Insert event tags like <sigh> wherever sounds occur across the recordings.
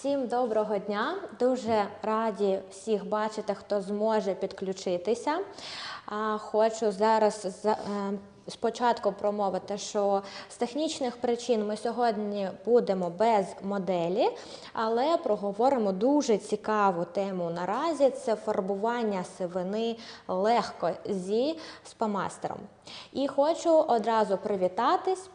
Всім доброго дня! Дуже раді всіх бачити, хто зможе підключитися. Хочу зараз за- е, спочатку промовити, що з технічних причин ми сьогодні будемо без моделі, але проговоримо дуже цікаву тему наразі це фарбування сивини легко зі спамастером. І хочу одразу привітатись.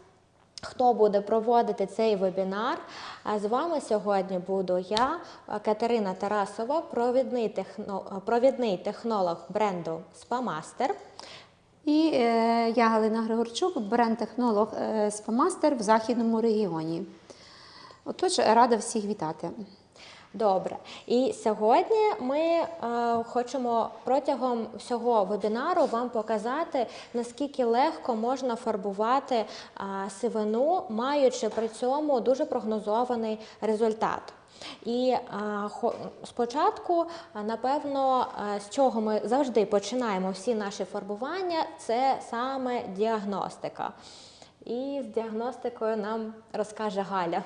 Хто буде проводити цей вебінар? А з вами сьогодні буду я, Катерина Тарасова, провідний, техно, провідний технолог бренду Spamaster. І е, я Галина Григорчук, бренд-технолог Спамастер в західному регіоні. Отож, рада всіх вітати. Добре. І сьогодні ми е, хочемо протягом всього вебінару вам показати, наскільки легко можна фарбувати е, сивину, маючи при цьому дуже прогнозований результат. І е, хо- спочатку, е, напевно, е, з чого ми завжди починаємо всі наші фарбування, це саме діагностика. І з діагностикою нам розкаже Галя.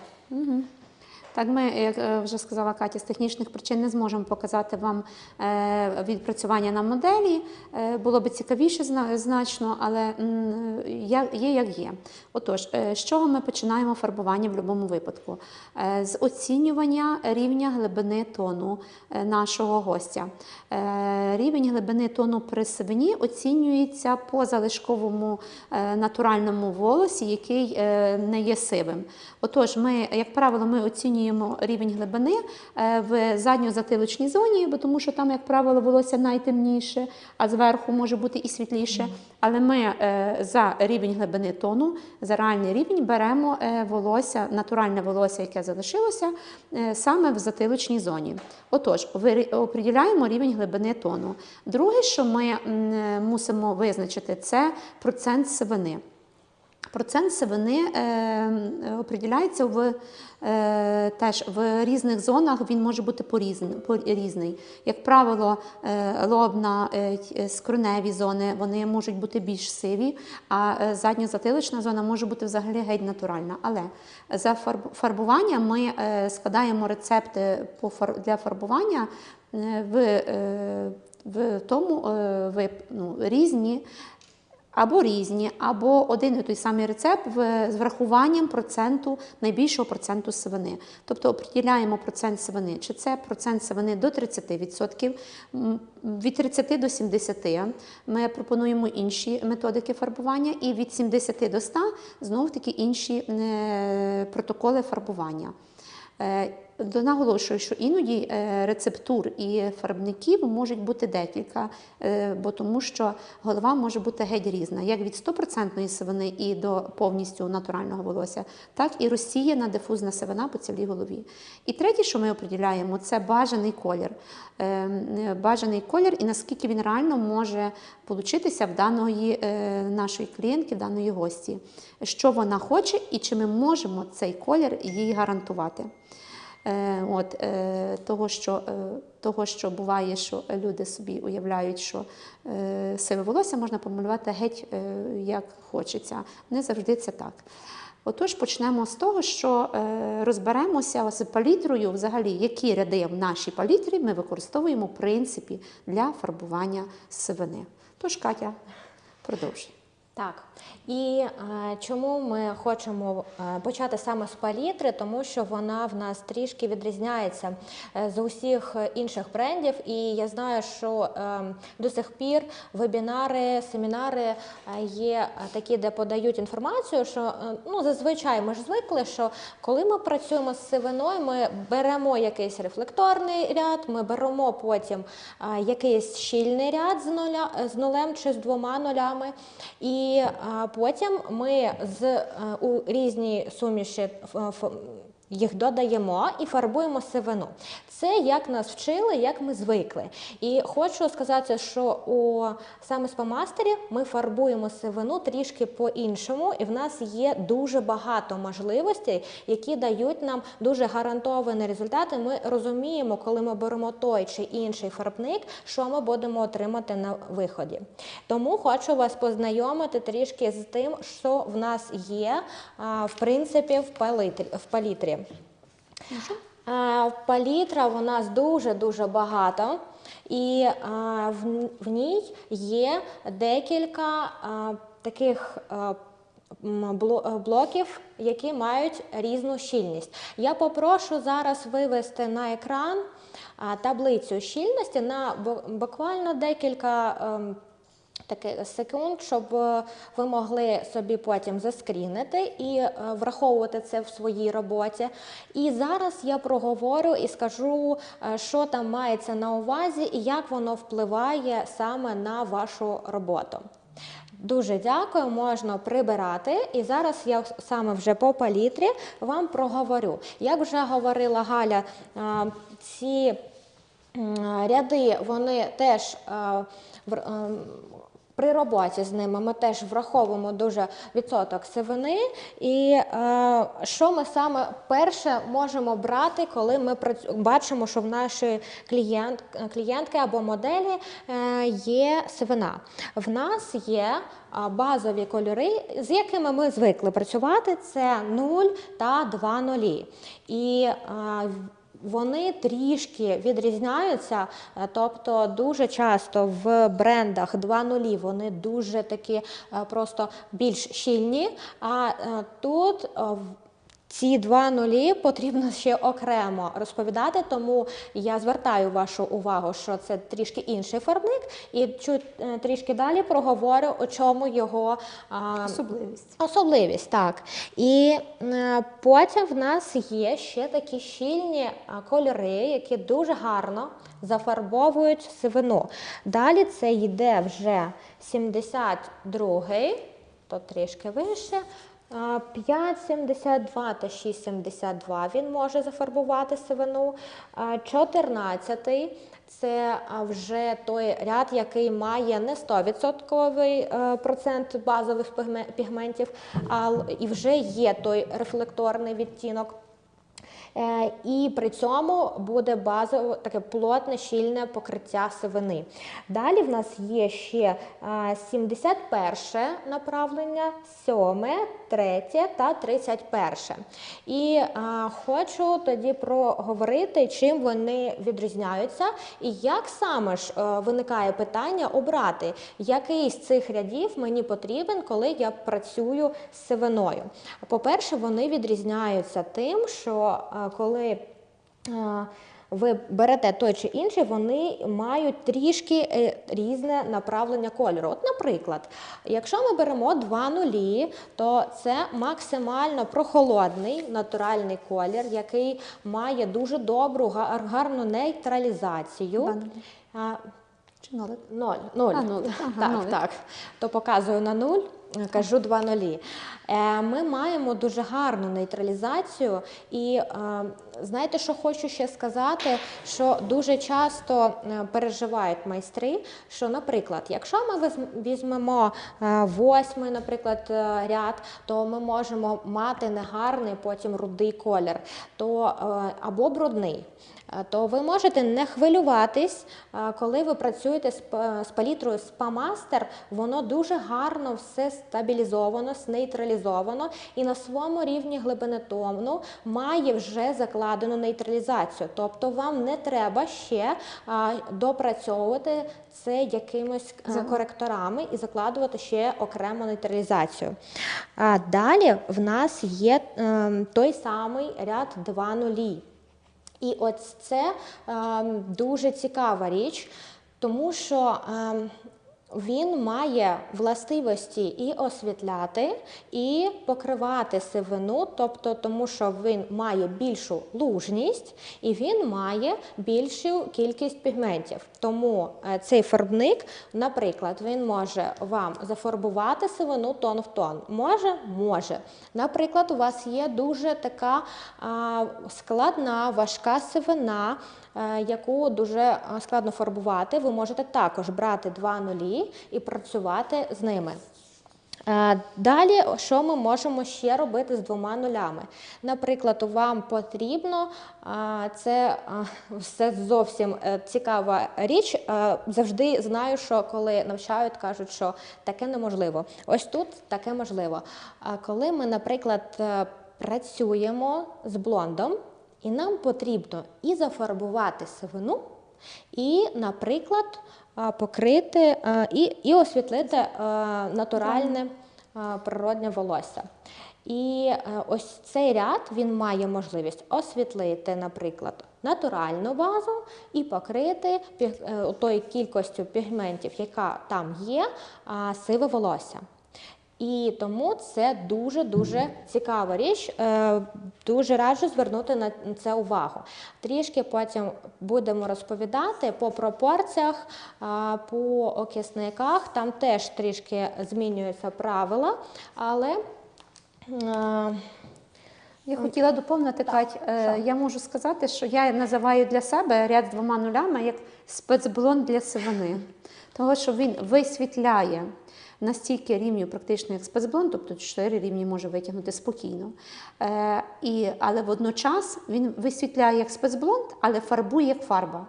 Так, ми, як е, вже сказала Катя, з технічних причин не зможемо показати вам е, відпрацювання на моделі. Е, Було би цікавіше значно, але є як є. Отож, е, з чого ми починаємо фарбування в будь-якому випадку? Е, З оцінювання рівня глибини тону е, нашого гостя. Е, Рівень глибини тону при сивині оцінюється по залишковому е, натуральному волосі, який е, не є сивим. Отож, ми, як правило, ми оцінюємо рівень глибини е, в задньо-затилочній зоні, бо тому що там, як правило, волосся найтемніше, а зверху може бути і світліше. Але ми е, за рівень глибини тону, за реальний рівень беремо е, волосся, натуральне волосся, яке залишилося, саме в затилочній зоні. Отож, оприділяємо рівень глибини тону. Друге, що ми мусимо визначити, це процент сивини. Процент сивини е, е, в, е, теж в різних зонах, він може бути порізний. порізний. Як правило, е, лобна, е, скроневі зони вони можуть бути більш сиві, а е, задньозатилична зона може бути взагалі геть натуральна. Але за фарбування ми е, складаємо рецепти по для фарбування е, в, е, в тому е, в, ну, різні. Або різні, або один і той самий рецепт з врахуванням проценту найбільшого проценту сивини. Тобто определяємо процент сивини. Чи це процент сивини до 30%, від 30 до 70 ми пропонуємо інші методики фарбування, і від 70 до 100 знов таки інші е, протоколи фарбування. Наголошую, що іноді е, рецептур і фарбників можуть бути декілька, е, бо тому що голова може бути геть різна, як від 100% сивини і до повністю натурального волосся, так і розсіяна дифузна сивина по цілій голові. І третє, що ми определяємо, це бажаний колір. Е, Бажаний колір і наскільки він реально може получитися в даної нашої клієнтки, в даної гості, що вона хоче і чи ми можемо цей колір їй гарантувати. Е, От, е, того, що, е, того, що буває, що люди собі уявляють, що сиве волосся можна помалювати геть як хочеться. Не завжди це так. Отож, почнемо з того, що розберемося з палітрою, взагалі, які ряди в нашій палітрі ми використовуємо в принципі для фарбування сивини. Тож, Катя, продовжуй. Так, і е, чому ми хочемо е, почати саме з палітри, тому що вона в нас трішки відрізняється е, з усіх інших брендів. І я знаю, що е, до сих пір вебінари, семінари е, є е, такі, де подають інформацію, що е, ну зазвичай ми ж звикли, що коли ми працюємо з сивиною, ми беремо якийсь рефлекторний ряд, ми беремо потім е, якийсь щільний ряд з нуля з нулем чи з двома нулями. І а, потім ми з е, у різні суміші їх додаємо і фарбуємо сивину. Це як нас вчили, як ми звикли. І хочу сказати, що у саме спамастері ми фарбуємо сивину трішки по-іншому, і в нас є дуже багато можливостей, які дають нам дуже гарантовані результати. Ми розуміємо, коли ми беремо той чи інший фарбник, що ми будемо отримати на виході. Тому хочу вас познайомити трішки з тим, що в нас є в принципі в палітрі. Палітра у нас дуже-дуже багато, і в, ній є декілька таких е, блоків, які мають різну щільність. Я попрошу зараз вивести на екран таблицю щільності на буквально декілька. Таких секунд, щоб е, ви могли собі потім заскрінити і е, враховувати це в своїй роботі. І зараз я проговорю і скажу, е, що там мається на увазі і як воно впливає саме на вашу роботу. Дуже дякую, можна прибирати. І зараз я саме вже по палітрі вам проговорю. Як вже говорила Галя, ці ряди вони теж при роботі з ними ми теж враховуємо дуже відсоток сивини. І е, що ми саме перше можемо брати, коли ми бачимо, що в нашої клієнт, клієнтки або моделі е, є сивина. В нас є базові кольори, з якими ми звикли працювати, це 0 та 2 нулі. І а, вони трішки відрізняються, е, тобто дуже часто в брендах 2.0 вони дуже такі е, просто більш щільні. А е, тут ці два нулі потрібно ще окремо розповідати, тому я звертаю вашу увагу, що це трішки інший фарбник, і е, трішки далі проговорю, у чому його а, Особливість. Особливість, так. І е, потім в нас є ще такі щільні кольори, які дуже гарно зафарбовують сивину. Далі це йде вже 72-й, то трішки вище. А, 5,72 та 6,72 він може зафарбувати сивину. 14 це вже той ряд, який має не 100% е, процент базових пігментів, і вже є той рефлекторний відтінок. Е, І при цьому буде базово таке плотне щільне покриття сивини. Далі в нас є ще е, 71 направлення, 7, 3 та 31. І е, хочу тоді проговорити, чим вони відрізняються, і як саме ж е, виникає питання обрати, який з цих рядів мені потрібен, коли я працюю з сивиною. По-перше, вони відрізняються тим, що е, коли е, ви берете той чи інший, вони мають трішки е, різне направлення кольору. От, наприклад, якщо ми беремо два нулі, то це максимально прохолодний натуральний колір, який має дуже добру, гарну нейтралізацію. Два Чи нолик? Ноль. Нуль. А, нуль. Ага, так, нуль. так. То показую на нуль, е, кажу два нулі. Е, Ми маємо дуже гарну нейтралізацію, і е, знаєте, що хочу ще сказати, що дуже часто е, переживають майстри, що, наприклад, якщо ми візьмемо е, восьмий, наприклад, е, ряд, то ми можемо мати негарний потім рудий колір, то або брудний. То ви можете не хвилюватись, коли ви працюєте з палітрою Spamaster, воно дуже гарно все стабілізовано, нейтралізовано і на своєму рівні глибини тону має вже закладену нейтралізацію. Тобто вам не треба ще а, допрацьовувати це якимось е, коректорами і закладувати ще окрему нейтралізацію. А далі в нас є ем, той самий ряд 2 нулі. І от це ем, дуже цікава річ, тому що ем, він має властивості і освітляти, і покривати сивину, тобто тому, що він має більшу лужність і він має більшу кількість пігментів. Тому е, цей фарбник, наприклад, він може вам зафарбувати сивину тон в тон. Може, може. Наприклад, у вас є дуже така а, складна, важка сивина, яку дуже е, складно фарбувати. Ви можете також брати два нулі і працювати з ними. Е, Далі, що ми можемо ще робити з двома нулями? Наприклад, вам потрібно, це все зовсім е, цікава річ. Е, Завжди знаю, що коли навчають, кажуть, що таке неможливо. Ось тут таке можливо. Коли ми, наприклад, е, працюємо з блондом, І нам потрібно і зафарбувати сивину, і, наприклад, покрити і, і освітлити натуральне природне волосся. І ось цей ряд він має можливість освітлити, наприклад, натуральну базу і покрити е, тою кількістю пігментів, яка там є, сиве волосся. І тому це дуже дуже цікава річ. Е, Дуже раджу звернути на це увагу. Трішки потім будемо розповідати по пропорціях, по окисниках. Там теж трішки змінюються правила, але е, Я хотіла доповнити, Кать, е, я можу сказати, що я називаю для себе ряд з двома нулями як спецблонд для сивини. Того, що він висвітляє настільки рівнів практично як спецблонд, тобто 4 рівні може витягнути спокійно. Е, і, але водночас він висвітляє як спецблонд, але фарбує як фарба.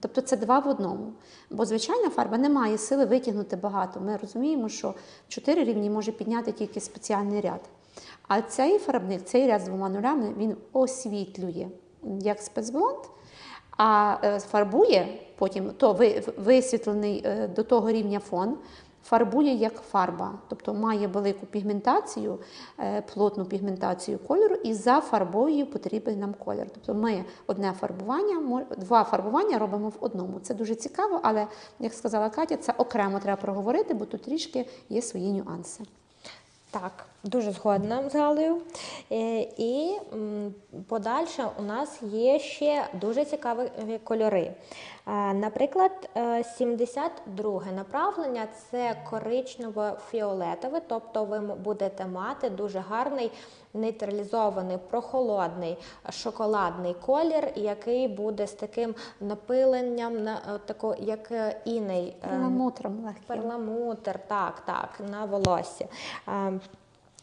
Тобто це два в одному. Бо звичайна фарба не має сили витягнути багато. Ми розуміємо, що 4 рівні може підняти тільки спеціальний ряд. А цей фарбник, цей ряд з двома нулями, він освітлює як спецблонд, а е, фарбує потім то висвітлений е, до того рівня фон, фарбує як фарба, тобто має велику пігментацію, е, плотну пігментацію кольору, і за фарбою потрібен нам колір. Тобто ми одне фарбування, два фарбування робимо в одному. Це дуже цікаво, але як сказала Катя, це окремо треба проговорити, бо тут трішки є свої нюанси. Так, дуже згодна з Галею. Е, І подальше у нас є ще дуже цікаві кольори. Е, Наприклад, е, 72 направлення це коричнево-фіолетове, тобто ви будете мати дуже гарний нейтралізований, прохолодний шоколадний колір, який буде з таким напиленням, на, е, тако, як е, іней. е, Перламутром. Перламутр, так, так, на волоссі.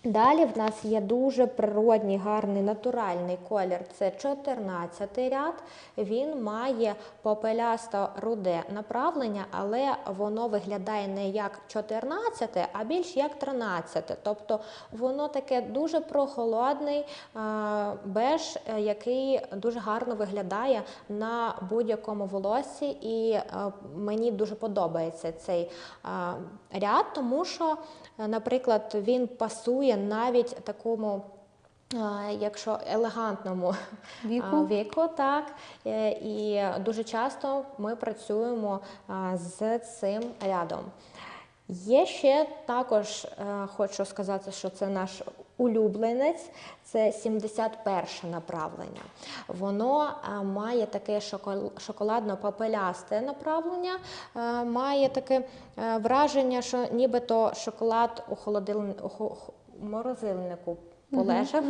Далі в нас є дуже природній, гарний натуральний колір. Це 14 ряд. Він має попелясто руде направлення, але воно виглядає не як 14, а більш як 13. Тобто воно таке дуже прохолодний е, беж, е, який дуже гарно виглядає на будь-якому волоссі. І е, мені дуже подобається цей ряд, тому що, наприклад, він пасує навіть такому. Якщо елегантному Віку. віку, так Е, і дуже часто ми працюємо з цим рядом. Є ще також, е, хочу сказати, що це наш улюбленець, це 71 направлення. Воно е, має таке шоколадно-папелясте направлення, має таке враження, що нібито шоколад у холодильнику. У хо- хо- морозильнику полежав.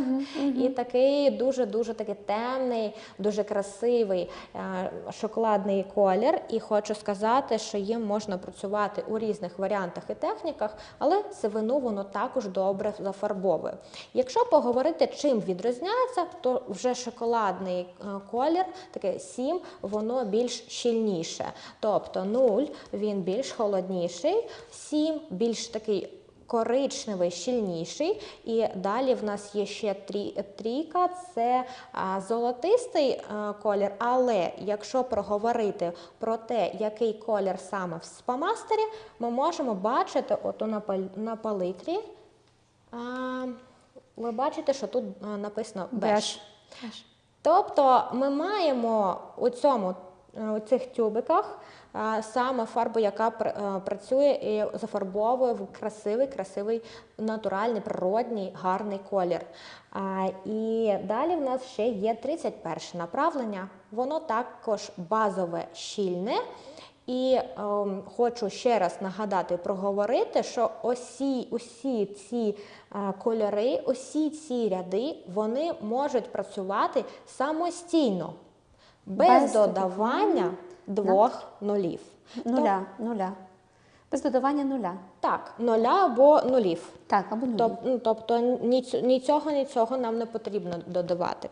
І такий дуже-дуже такий темний, дуже красивий е, шоколадний колір. І хочу сказати, що їм можна працювати у різних варіантах і техніках, але сивину воно також добре зафарбовує. Якщо поговорити, чим відрізняється, то вже шоколадний е, колір, таке 7, воно більш щільніше. Тобто 0 він більш холодніший, 7 більш такий коричневий, щільніший. І далі в нас є ще трі, трійка, це а, золотистий а, колір. Але якщо проговорити про те, який колір саме в спамастері, ми можемо бачити от на, на палитрі. А, ви бачите, що тут а, написано беж. Тобто ми маємо у цьому е, цих тюбиках е, саме фарбу, яка е, працює і зафарбовує в красивий, красивий, натуральний, природній, гарний колір. І далі в нас ще є 31 направлення. Воно також базове щільне. І ем, хочу ще раз нагадати, проговорити, що усі, усі ці е, кольори, усі ці ряди, вони можуть працювати самостійно, без, Без додавання двох нулів. Нуля, нуля. Без додавання нуля. Так, нуля або нулів. Так, або нулі. Тоб, ну, тобто ні, ні цього, ні цього нам не потрібно додавати.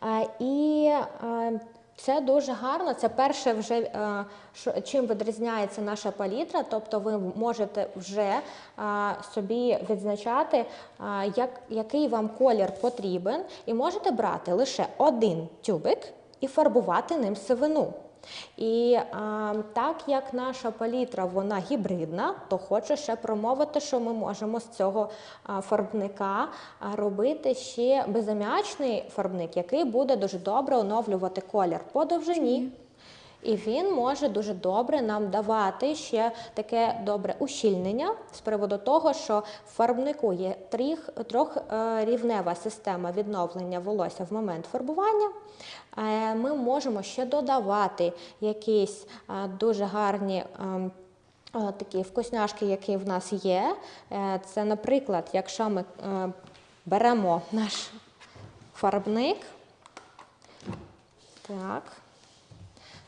А, і а, Це дуже гарно. Це перше, вже е, що- чим відрізняється наша палітра. Тобто, ви можете вже е, собі відзначати, е, як, який вам колір потрібен, і можете брати лише один тюбик і фарбувати ним сивину. І а, так як наша палітра вона гібридна, то хочу ще промовити, що ми можемо з цього фарбника робити ще безаміачний фарбник, який буде дуже добре оновлювати колір по довжині. І він може дуже добре нам давати ще таке добре ущільнення з приводу того, що в фарбнику є трьохрівнева система відновлення волосся в момент фарбування. Е, Ми можемо ще додавати якісь е, дуже гарні. ем, е, Такі вкусняшки, які в нас є. Е, Це, наприклад, якщо ми е, беремо наш фарбник, так,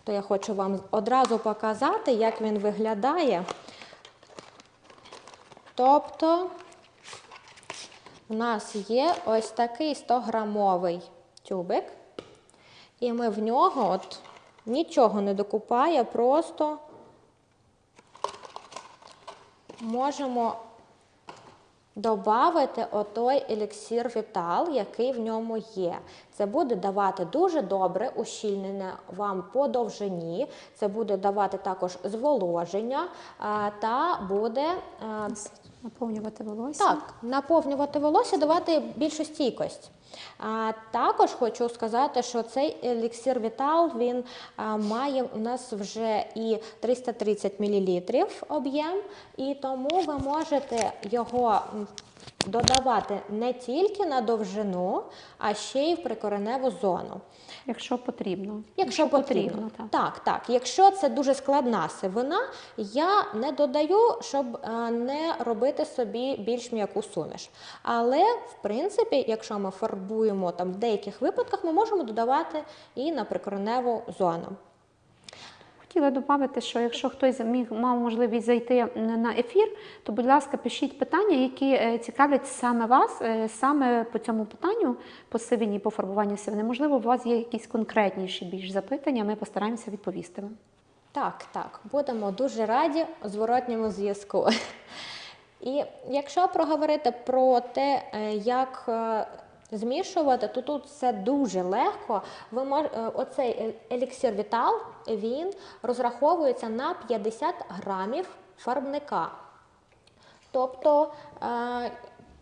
то я хочу вам одразу показати, як він виглядає. Тобто, в нас є ось такий 100-грамовий тюбик, і ми в нього от нічого не докупає, просто можемо Добавити отой еліксір Вітал, який в ньому є. Це буде давати дуже добре ущільнення вам по довжині, це буде давати також зволоження та буде Наповнювати волосся. так, наповнювати волосся, давати більшу стійкость. А, також хочу сказати, що цей еліксир Вітал він а, має у нас вже і 330 мл об'єм, і тому ви можете його додавати не тільки на довжину, а ще й в прикореневу зону. Якщо потрібно. Якщо потрібно. так. Так, так. Якщо це дуже складна сивина, я не додаю, щоб е, не робити собі більш м'яку суміш. Але, в принципі, якщо ми фарбуємо там в деяких випадках, ми можемо додавати і на прикореневу зону. Хотіла додати, що якщо хтось міг мав можливість зайти на ефір, то будь ласка, пишіть питання, які е, цікавлять саме вас, е, саме по цьому питанню, по сивині, по фарбуванню сивини. Можливо, у вас є якісь конкретніші більш запитання, ми постараємося відповісти вам. Так, так, будемо дуже раді зворотньому зв'язку. <laughs> І якщо проговорити про те, е, як змішувати, то тут все дуже легко. Ви мож... е, Оцей еліксір еліксир Вітал він розраховується на 50 грамів фарбника. Тобто, е,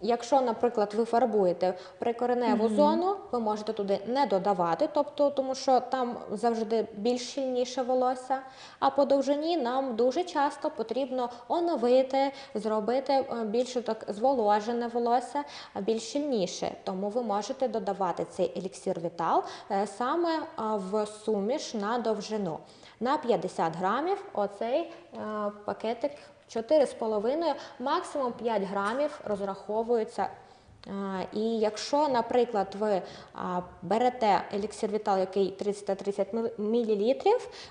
якщо, наприклад, ви фарбуєте прикореневу зону, ви можете туди не додавати, тобто, тому що там завжди більш щільніше волосся. А по довжині нам дуже часто потрібно оновити, зробити е, більш так зволожене волосся, більш щільніше. Тому ви можете додавати цей еліксир Вітал е, саме в суміш на довжину. На 50 грамів оцей е, пакетик 4,5, максимум 5 грамів розраховується. І якщо, наприклад, ви берете еліксир Вітал, який 330 мл,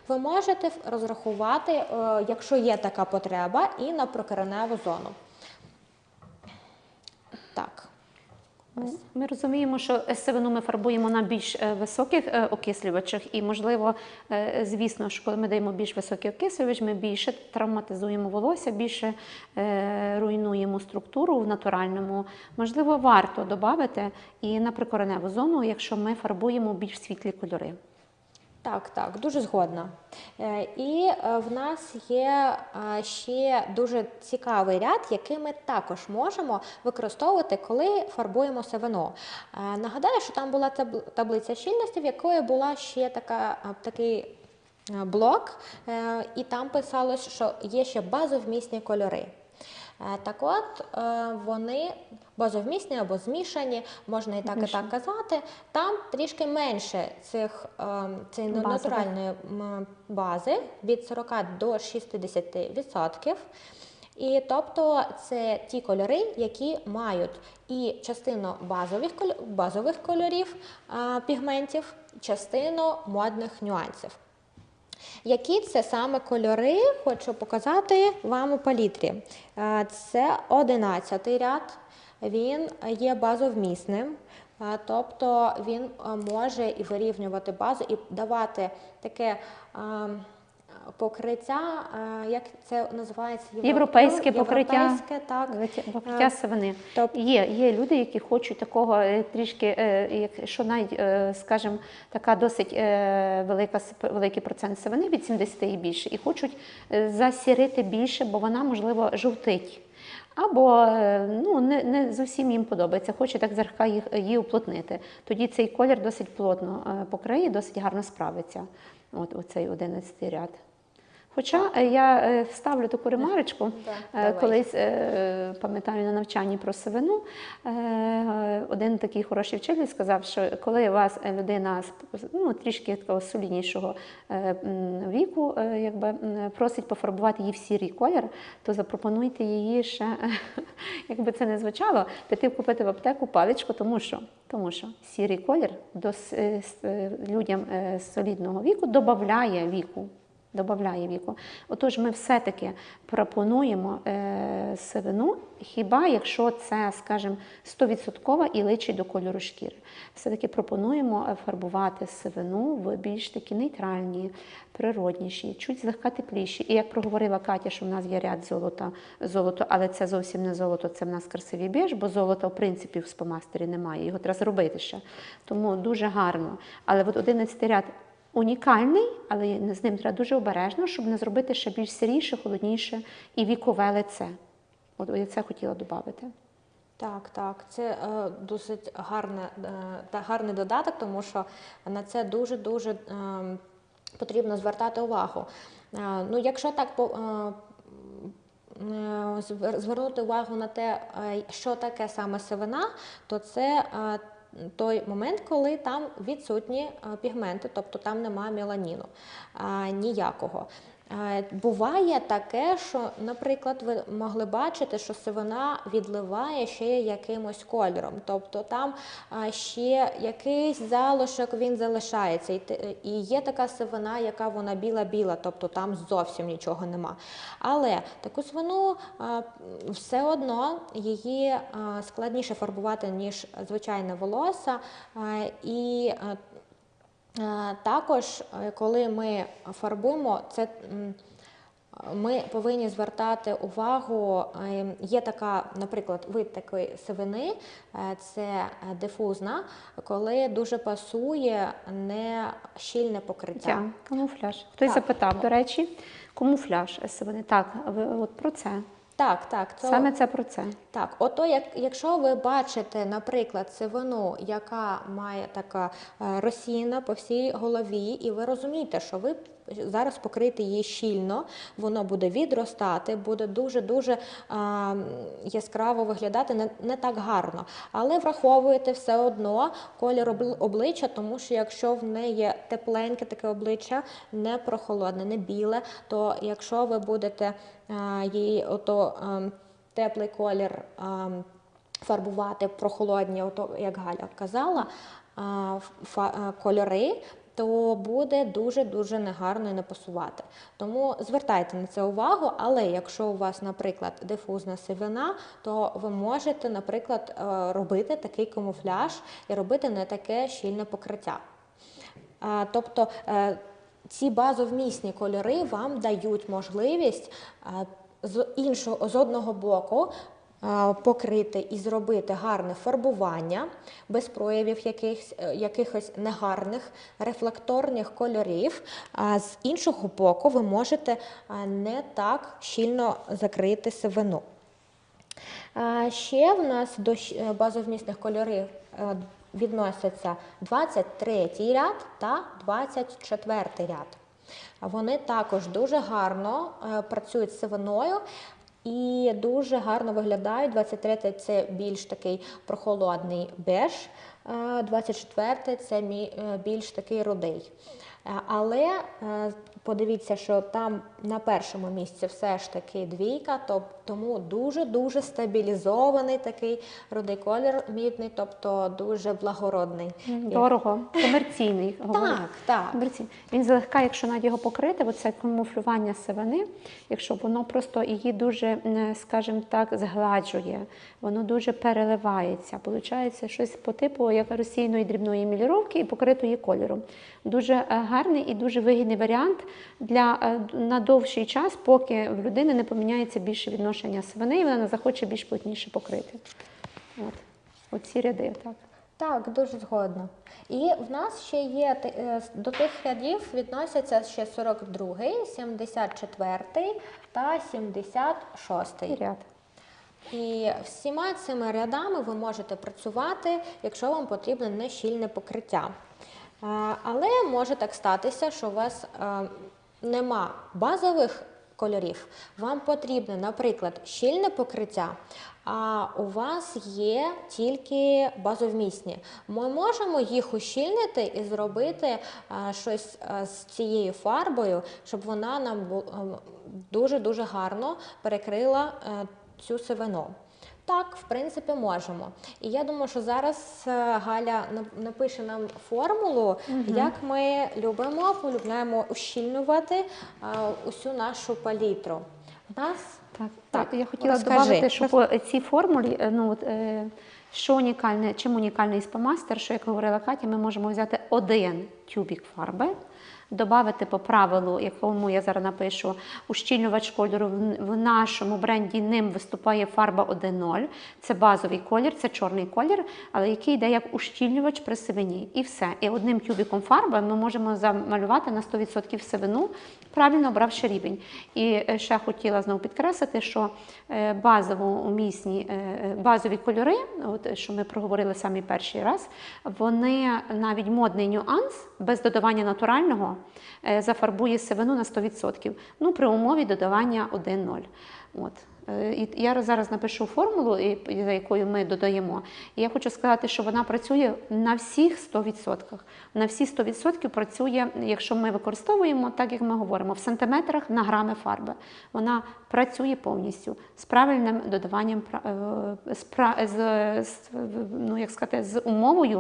ви можете розрахувати, е, якщо є така потреба, і на прокореневу зону. Так. Ми розуміємо, що сивину ми фарбуємо на більш е, високих е, окислювачах, і, можливо, е, звісно, що коли ми даємо більш високий окислювач, ми більше травматизуємо волосся, більше руйнуємо структуру в натуральному. Можливо, варто додати і на прикореневу зону, якщо ми фарбуємо більш світлі кольори. Так, так, дуже згодна. Е, І е, в нас є е, ще дуже цікавий ряд, який ми також можемо використовувати, коли фарбуємо сивину. Е, Нагадаю, що там була таблиця щільності, в якої була ще така, такий блок, і там писалось, що є ще базовмісні кольори. Е, Так от, е, вони базовмісні або змішані, можна і так, і так казати. Там трішки менше цих е, цієї натуральної бази від 40 до 60%. І тобто це ті кольори, які мають і частину базових, базових кольорів пігментів, частину модних нюансів. Які це саме кольори, хочу показати вам у палітрі. Е, Це 11 ряд. він є базовмісним, тобто він може і вирівнювати базу, і давати таке а, покриття, як це називається? Євро- Європейське покриття. Європейське, так. Покриття сивини. тоб- Є, є люди, які хочуть такого е, трішки, е, як- що навіть, е, скажімо, така досить е, велика, великий процент сивини від 70 і більше, і хочуть е, засірити більше, бо вона, можливо, жовтить. Або е, ну, не, не зовсім їм подобається, хоче так зерка їх, її уплотнити. Тоді цей колір досить плотно е, покриє, досить гарно справиться. От оцей 11 ряд. Хоча е, я е, вставлю таку ремарочку, Е. Колись пам'ятаю на навчанні про сивину. Один такий хороший вчитель сказав, що коли у вас людина з ну, трішки такого соліднішого віку, якби просить пофарбувати її в сірий колір, то запропонуйте її ще, <laughs> якби це не звучало, піти купити в аптеку паличку, тому що. Тому що сірий колір до людям солідного віку додає віку. Добавляє віку. Отож, ми все-таки пропонуємо е, сивину, хіба якщо це, скажімо, 100% і личить до кольору шкіри. Все-таки пропонуємо е, фарбувати сивину в більш такі нейтральні, природніші, чуть злегка тепліші. І як проговорила Катя, що в нас є ряд золота, золото, але це зовсім не золото, це в нас красивий біж, бо золота, в принципі, в спомастері немає, його треба зробити ще. Тому дуже гарно. Але от 11 ряд унікальний, але з ним треба дуже обережно, щоб не зробити ще більш сиріше, холодніше і вікове лице. От я це хотіла додати. Так, так, це е, досить гарне, е, та гарний додаток, тому що на це дуже дуже е, потрібно звертати увагу. Е, ну, якщо так по. Е, е, звернути увагу на те, е, що таке саме сивина, то це е, той момент, коли там відсутні е, пігменти, тобто там немає меланіну ніякого. Е, Буває таке, що, наприклад, ви могли бачити, що сивина відливає ще якимось кольором, тобто там е, ще якийсь залишок він залишається. І є така сивина, яка вона біла-біла, тобто там зовсім нічого нема. Але таку сивину е, все одно її е, складніше фарбувати, ніж звичайне волосся. Е, І е, Е, Також, е, коли ми фарбуємо, це ми повинні звертати увагу. Є така, наприклад, вид такої сивини, е, це е, дифузна, коли дуже пасує не щільне покриття. Ця камуфляж. Хтось Так. запитав, до речі, камуфляж сивини. Так, ви от про це. Так, так, То, Саме це про це. Так, ото як, якщо ви бачите, наприклад, сивину, яка має така е, розсіяна по всій голові, і ви розумієте, що ви зараз покрите її щільно, воно буде відростати, буде дуже-дуже яскраво виглядати, не, не так гарно. Але враховуєте все одно колір обличчя, тому що якщо в неї тепленьке таке обличчя, не прохолодне, не біле, то якщо ви будете її ото. теплий колір фарбувати прохолодні, ото, як Галя казала, кольори, то буде дуже-дуже негарно і не пасувати. Тому звертайте на це увагу, але якщо у вас, наприклад, дифузна сивина, то ви можете, наприклад, е, робити такий камуфляж і робити не таке щільне покриття. Тобто е, ці базовмісні кольори вам дають можливість е, з іншого з одного боку. Е, Покрити і зробити гарне фарбування без проявів якихось, е, якихось негарних рефлекторних кольорів. А з іншого боку, ви можете е, не так щільно закрити сивину. Ще в нас до базовмісних кольорів відносяться 23 ряд та 24 ряд. Вони також дуже гарно працюють з сивиною і дуже гарно виглядають. 23 це більш такий прохолодний беж, е, 24 це е, більш такий рудий. Е, Але е, подивіться, що там на першому місці все ж таки двійка, то, тому дуже-дуже стабілізований такий рудий колір мідний, тобто дуже благородний. Дорого, комерційний. <laughs> Так, так. Комерційний. Він злегка, якщо навіть його покрити, оце камуфлювання сивини, якщо воно просто її дуже, скажімо так, згладжує, воно дуже переливається. Получається щось по типу як російної дрібної міліровки і покритої кольором. Дуже е, гарний і дуже вигідний варіант для е, на довший час, поки в людини не поміняється більше відношення сивини, і вона не захоче більш плотніше покрити. От. Оці ряди, так. Так, дуже згодна. І в нас ще є е, до тих рядів відносяться ще 42, 74 та 76. Ряд. І всіма цими рядами ви можете працювати, якщо вам потрібне нещільне покриття. Е, Але може так статися, що у вас е, нема базових кольорів. Вам потрібне, наприклад, щільне покриття, а у вас є тільки базовмісні. Ми можемо їх ущільнити і зробити е, щось е, з цією фарбою, щоб вона нам бу- е, дуже-дуже гарно перекрила е, цю сивину. Так, в принципі, можемо. І я думаю, що зараз е, Галя напише нам формулу, як ми любимо, полюбляємо ущільнювати е, усю нашу палітру. У нас Так, Так, я хотіла додати, що по цій формулі, е, ну от що унікальне, чим унікальний спамастер, що як говорила Катя, ми можемо взяти один тюбік фарби, додати по правилу, якому я зараз напишу, ущільнювач кольору. В- нашому бренді ним виступає фарба 1.0. Це базовий колір, це чорний колір, але який йде як ущільнювач при сивині. І все. І одним тюбіком фарби ми можемо замалювати на 100% сивину, правильно обравши рівень. І е, ще хотіла знову підкреслити, що е, базово умісні е, базові кольори, от що ми проговорили самий перший раз, вони навіть модний нюанс без додавання натурального зафарбує сивину на 100%. Ну, при умові додавання 1-0. От. Е, І я зараз напишу формулу, за якою ми додаємо. І я хочу сказати, що вона працює на всіх 100%. На всі 100% працює, якщо ми використовуємо, так як ми говоримо, в сантиметрах на грами фарби. Вона працює повністю з правильним додаванням е, з, ну, як сказати, з умовою